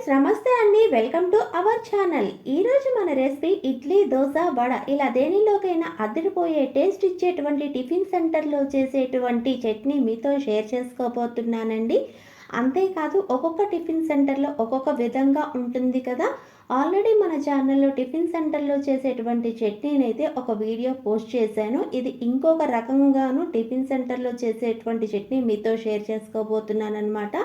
Friends నమస్తే అండి. Welcome to our channel. ఈరోజు మన రెసిపీ ఇడ్లీ దోశ వడ ఇలా దేనిలోకైనా అదిరిపోయే టేస్ట్ ఇచ్చేటువంటి టిఫిన్ సెంటర్లో చేసేటువంటి చట్నీ మీతో షేర్ చేసుకోబోతున్నానండి. అంతేకాదు ఒక్కొక్క టిఫిన్ సెంటర్లో ఒక్కొక్క విధంగా ఉంటుంది కదా. ఆల్రెడీ మన ఛానల్లో టిఫిన్ సెంటర్లో చేసేటువంటి చట్నీని అయితే ఒక వీడియో పోస్ట్ చేశాను. ఇది ఇంకొక రకంగాను టిఫిన్ సెంటర్లో చేసేటువంటి చట్నీ మీతో షేర్ చేసుకోబోతున్నాను అనమాట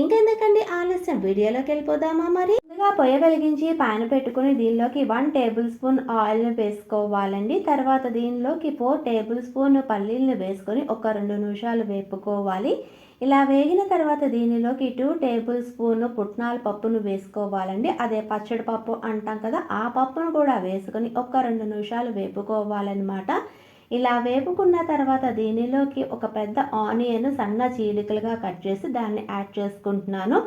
ఇంకెందుకండి ఆలస్యం? వీడియోలోకి వెళ్ళిపోదామా మరి? ముందుగా పొయ్య వెలిగించి పాన్ పెట్టుకుని దీనిలోకి వన్ టేబుల్ స్పూన్ ఆయిల్ని వేసుకోవాలండి. తర్వాత దీనిలోకి ఫోర్ టేబుల్ స్పూన్ పల్లీలను వేసుకొని ఒక రెండు నిమిషాలు వేపుకోవాలి. ఇలా వేగిన తర్వాత దీనిలోకి టూ టేబుల్ స్పూన్ పుట్నాల పప్పును వేసుకోవాలండి. అదే పచ్చడి పప్పు అంటాం కదా ఆ పప్పును కూడా వేసుకొని ఒక రెండు నిమిషాలు వేపుకోవాలన్నమాట. ఇలా వేపుకున్న తర్వాత దీనిలోకి ఒక పెద్ద ఆనియన్ సన్న చీలికలుగా కట్ చేసి దాన్ని యాడ్ చేసుకుంటున్నాను.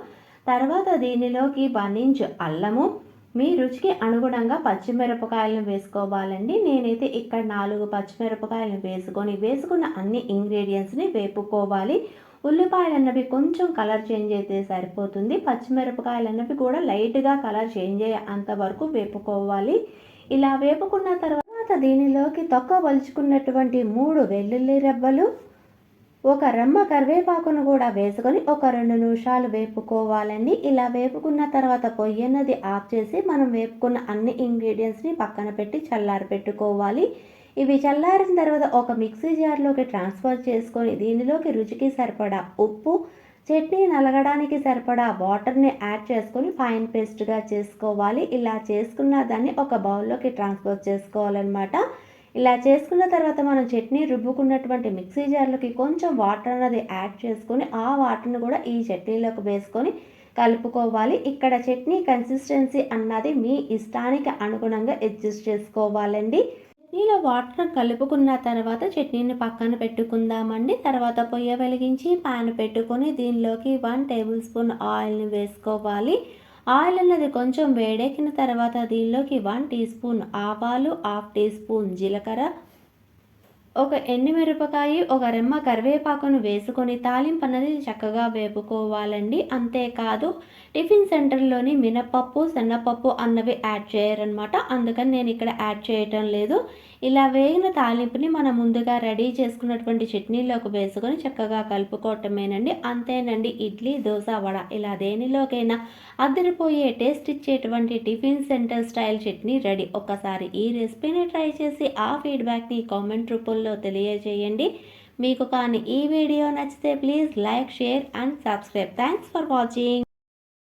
తర్వాత దీనిలోకి వన్ ఇంచ్ అల్లము. మీ రుచికి అనుగుణంగా పచ్చిమిరపకాయలను వేసుకోవాలండి. నేనైతే ఇక్కడ నాలుగు పచ్చిమిరపకాయలను వేసుకొని వేసుకున్న అన్ని ఇంగ్రీడియంట్స్ని వేపుకోవాలి. ఉల్లిపాయలు అన్నవి కొంచెం కలర్ చేంజ్ అయితే సరిపోతుంది. పచ్చిమిరపకాయలు అన్నవి కూడా లైట్గా కలర్ చేంజ్ అయ్యే అంతవరకు వేపుకోవాలి. ఇలా వేపుకున్న తర్వాత తర్వాత దీనిలోకి తొక్కవలుచుకున్నటువంటి మూడు వెల్లుల్లి రెబ్బలు ఒక రెమ్మ కరివేపాకును కూడా వేసుకొని ఒక రెండు నిమిషాలు వేపుకోవాలండి. ఇలా వేపుకున్న తర్వాత పొయ్యన్నది ఆఫ్ చేసి మనం వేపుకున్న అన్ని ఇంగ్రీడియంట్స్ని పక్కన పెట్టి చల్లారి పెట్టుకోవాలి. ఇవి చల్లారిన తర్వాత ఒక మిక్సీ జార్లోకి ట్రాన్స్ఫర్ చేసుకొని దీనిలోకి రుచికి సరిపడా ఉప్పు చట్నీ నలగడానికి సరిపడా వాటర్ని యాడ్ చేసుకొని ఫైన్ పేస్ట్గా చేసుకోవాలి. ఇలా చేసుకున్న దాన్ని ఒక బౌల్లోకి ట్రాన్స్ఫర్ చేసుకోవాలన్నమాట. ఇలా చేసుకున్న తర్వాత మనం చట్నీ రుబ్బుకున్నటువంటి మిక్సీ జార్లోకి కొంచెం వాటర్ అన్నది యాడ్ చేసుకొని ఆ వాటర్ని కూడా ఈ చట్నీలోకి వేసుకొని కలుపుకోవాలి. ఇక్కడ చట్నీ కన్సిస్టెన్సీ అన్నది మీ ఇష్టానికి అనుగుణంగా అడ్జస్ట్ చేసుకోవాలండి. ఇలా వాటర్ కలుపుకున్న తర్వాత చట్నీని పక్కన పెట్టుకుందామండి. తర్వాత పొయ్య వెలిగించి పాన్ పెట్టుకొని దీనిలోకి వన్ టేబుల్ స్పూన్ ఆయిల్ని వేసుకోవాలి. ఆయిల్ అన్నది కొంచెం వేడెక్కిన తర్వాత దీనిలోకి వన్ టీ స్పూన్ ఆవాలు హాఫ్ టీ స్పూన్ జీలకర్ర ఒక ఎండుమిరపకాయ ఒక రెమ్మ కరివేపాకును వేసుకొని తాలింపన్నది చక్కగా వేపుకోవాలండి. అంతేకాదు టిఫిన్ సెంటర్లోని మినపప్పు శనగపప్పు అన్నవి యాడ్ చేయరనమాట. అందుకని నేను ఇక్కడ యాడ్ చేయటం లేదు. ఇలా వేగిన తాలింపుని మనం ముందుగా రెడీ చేసుకున్నటువంటి చట్నీలోకి వేసుకొని చక్కగా కలుపుకోవటమేనండి. అంతేనండి ఇడ్లీ దోశ వడ ఇలా దేనిలోకైనా అదిరిపోయే టేస్ట్ ఇచ్చేటువంటి tiffin centre style chutney ready. ఒకసారి ఈ రెసిపీని ట్రై చేసి ఆ ఫీడ్బ్యాక్ని కామెంట్ రూపంలో తెలియజేయండి. మీకు కానీ ఈ వీడియో నచ్చితే please like share and subscribe. Thanks for watching